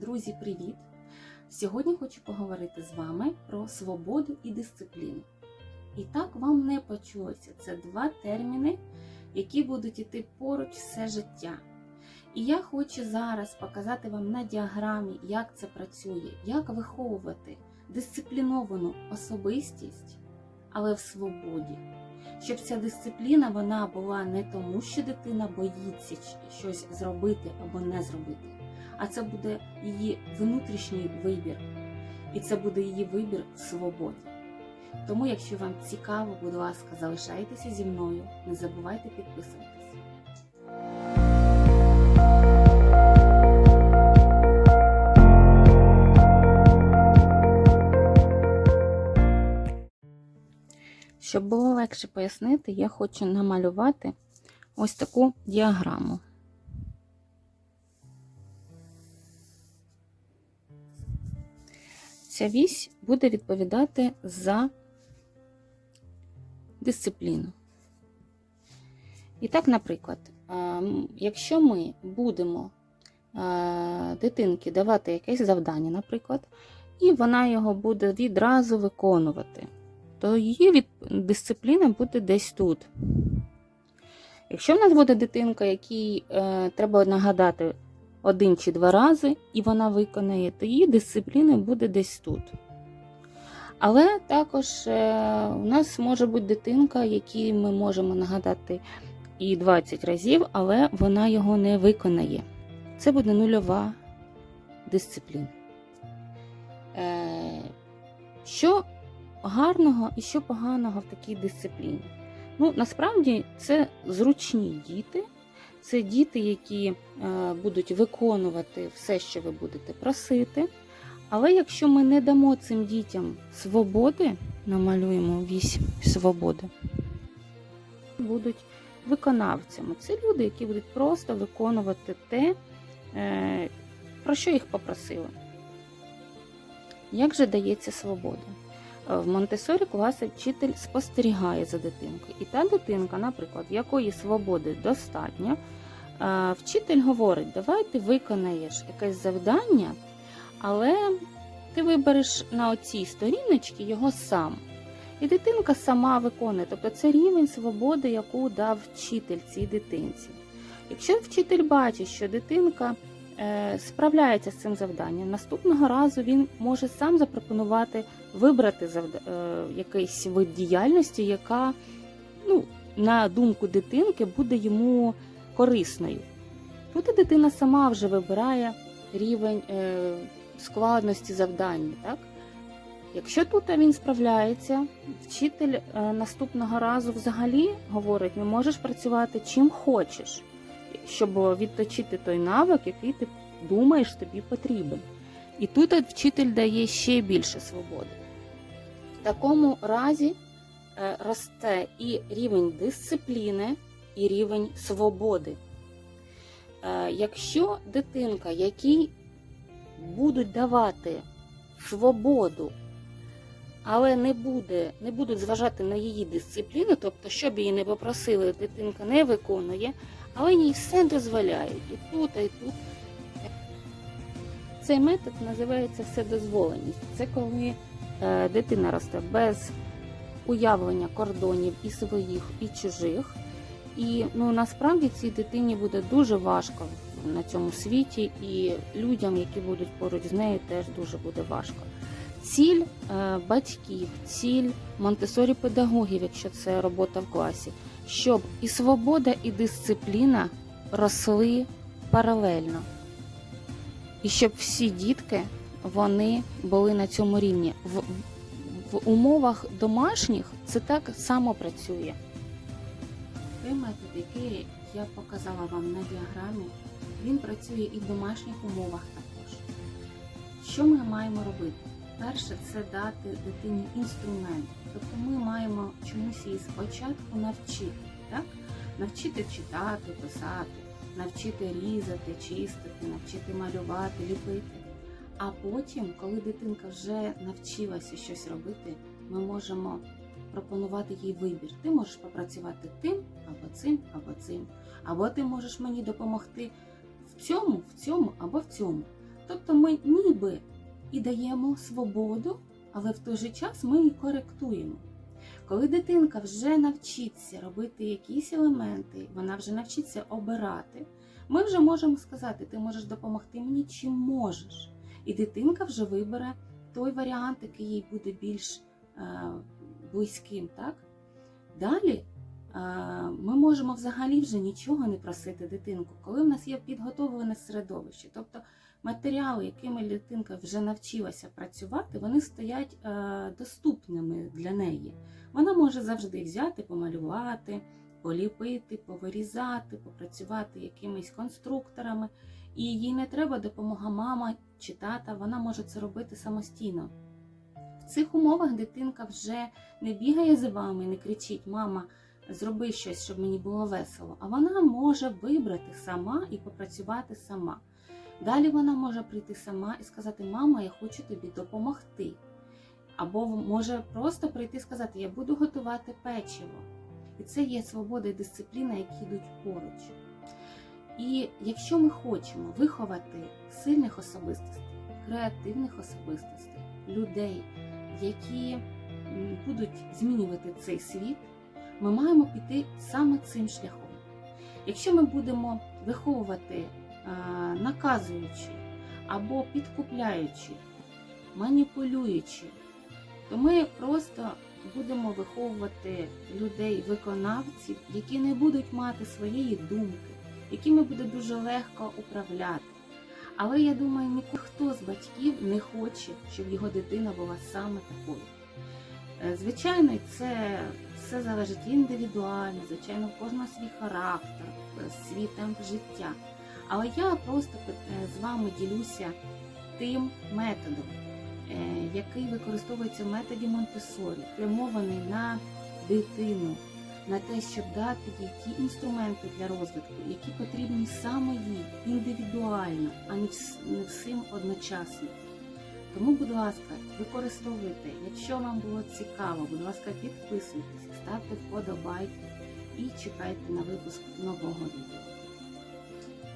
Друзі, привіт! Сьогодні хочу поговорити з вами про свободу і дисципліну. І так вам не почулося. Це два терміни, які будуть іти поруч все життя. І я хочу зараз показати вам на діаграмі, як це працює, як виховувати дисципліновану особистість, але в свободі. Щоб ця дисципліна вона була не тому, що дитина боїться щось зробити або не зробити, а це буде її внутрішній вибір. І це буде її вибір в свободі. Тому, якщо вам цікаво, будь ласка, залишайтеся зі мною, не забувайте підписуватися. Щоб було легше пояснити, я хочу намалювати ось таку діаграму. Ця вісь буде відповідати за дисципліну. І так, наприклад, якщо ми будемо дитинки давати якесь завдання, наприклад, і вона його буде відразу виконувати, то її від... дисципліна буде десь тут. Якщо в нас буде дитинка, якій е, треба нагадати один чи два рази, і вона виконає, то її дисципліна буде десь тут. Але також е, у нас може бути дитинка, якій ми можемо нагадати і 20 разів, але вона його не виконає. Це буде нульова дисципліна. Е, що гарного і що поганого в такій дисципліні? Ну, насправді це зручні діти, це діти, які е, будуть виконувати все, що ви будете просити. Але якщо ми не дамо цим дітям свободи, намалюємо вісь свободи, будуть виконавцями. Це люди, які будуть просто виконувати те, е, про що їх попросили. Як же дається свобода? В Монтесорі класі вчитель спостерігає за дитинкою. І та дитинка, наприклад, якої свободи достатньо, вчитель говорить, давай ти виконаєш якесь завдання, але ти вибереш на оцій сторіночці його сам. І дитинка сама виконує. Тобто це рівень свободи, яку дав вчитель цій дитинці. Якщо вчитель бачить, що дитинка е, справляється з цим завданням, наступного разу він може сам запропонувати вибрати завда... е, якийсь вид діяльності, яка, ну, на думку дитинки, буде йому корисною. Тут дитина сама вже вибирає рівень е, складності завдання. Так? Якщо тут він справляється, вчитель е, наступного разу взагалі говорить, не можеш працювати чим хочеш, щоб відточити той навик, який ти думаєш тобі потрібен. І тут вчитель дає ще більше свободи. В такому разі е, росте і рівень дисципліни, і рівень свободи. Е, якщо дитинка, якій будуть давати свободу, але не буде, не будуть зважати на її дисципліну, тобто, що б її не попросили, дитинка не виконує, але їй все дозволяють і тут, і тут. Цей метод називається вседозволеність. Це коли е, дитина росте без уявлення кордонів і своїх, і чужих. І ну насправді цій дитині буде дуже важко на цьому світі, і людям, які будуть поруч з нею, теж дуже буде важко. Ціль е, батьків, ціль Монтесорі педагогів, якщо це робота в класі, щоб і свобода, і дисципліна росли паралельно. І щоб всі дітки вони були на цьому рівні. В, в умовах домашніх це так само працює. Той метод, який я показала вам на діаграмі, він працює і в домашніх умовах також. Що ми маємо робити? Перше, це дати дитині інструмент. Тобто ми маємо чомусь її спочатку навчити. Так? Навчити читати, писати, навчити різати, чистити, навчити малювати, ліпити. А потім, коли дитинка вже навчилася щось робити, ми можемо пропонувати їй вибір. Ти можеш попрацювати тим, або цим, або цим. Або ти можеш мені допомогти в цьому, в цьому або в цьому. Тобто ми ніби і даємо свободу, але в той же час ми її коректуємо. Коли дитинка вже навчиться робити якісь елементи, вона вже навчиться обирати, ми вже можемо сказати, ти можеш допомогти мені чи можеш. І дитинка вже вибере той варіант, який їй буде більш е, близьким. Так? Далі е, ми можемо взагалі вже нічого не просити дитинку, коли в нас є підготовлене середовище. Тобто матеріали, якими дитинка вже навчилася працювати, вони стоять е, доступними для неї. Вона може завжди взяти, помалювати, поліпити, повирізати, попрацювати якимись конструкторами. І їй не треба допомога мама чи тата, вона може це робити самостійно. В цих умовах дитинка вже не бігає за вами, не кричить Мама, зроби щось, щоб мені було весело. А вона може вибрати сама і попрацювати сама. Далі вона може прийти сама і сказати: Мама, я хочу тобі допомогти. Або може просто прийти і сказати, я буду готувати печиво. І це є свобода і дисципліна, які йдуть поруч. І якщо ми хочемо виховати сильних особистостей, креативних особистостей, людей, які будуть змінювати цей світ, ми маємо піти саме цим шляхом. Якщо ми будемо виховувати наказуючи або підкупляючи, маніпулюючи, то ми просто будемо виховувати людей-виконавців, які не будуть мати своєї думки, якими буде дуже легко управляти. Але я думаю, ніхто з батьків не хоче, щоб його дитина була саме такою. Е, Звичайно, це все залежить індивідуально, звичайно, в кожного свій характер, е, свій темп життя. Але я просто е, з вами ділюся тим методом, е, який використовується в методі Монтесорі, спрямований на дитину, на те, щоб дати їй ті інструменти для розвитку, які потрібні саме їй індивідуально, а не всім одночасно. Тому, будь ласка, використовуйте. Якщо вам було цікаво, будь ласка, підписуйтесь, ставте вподобайки і чекайте на випуск нового відео.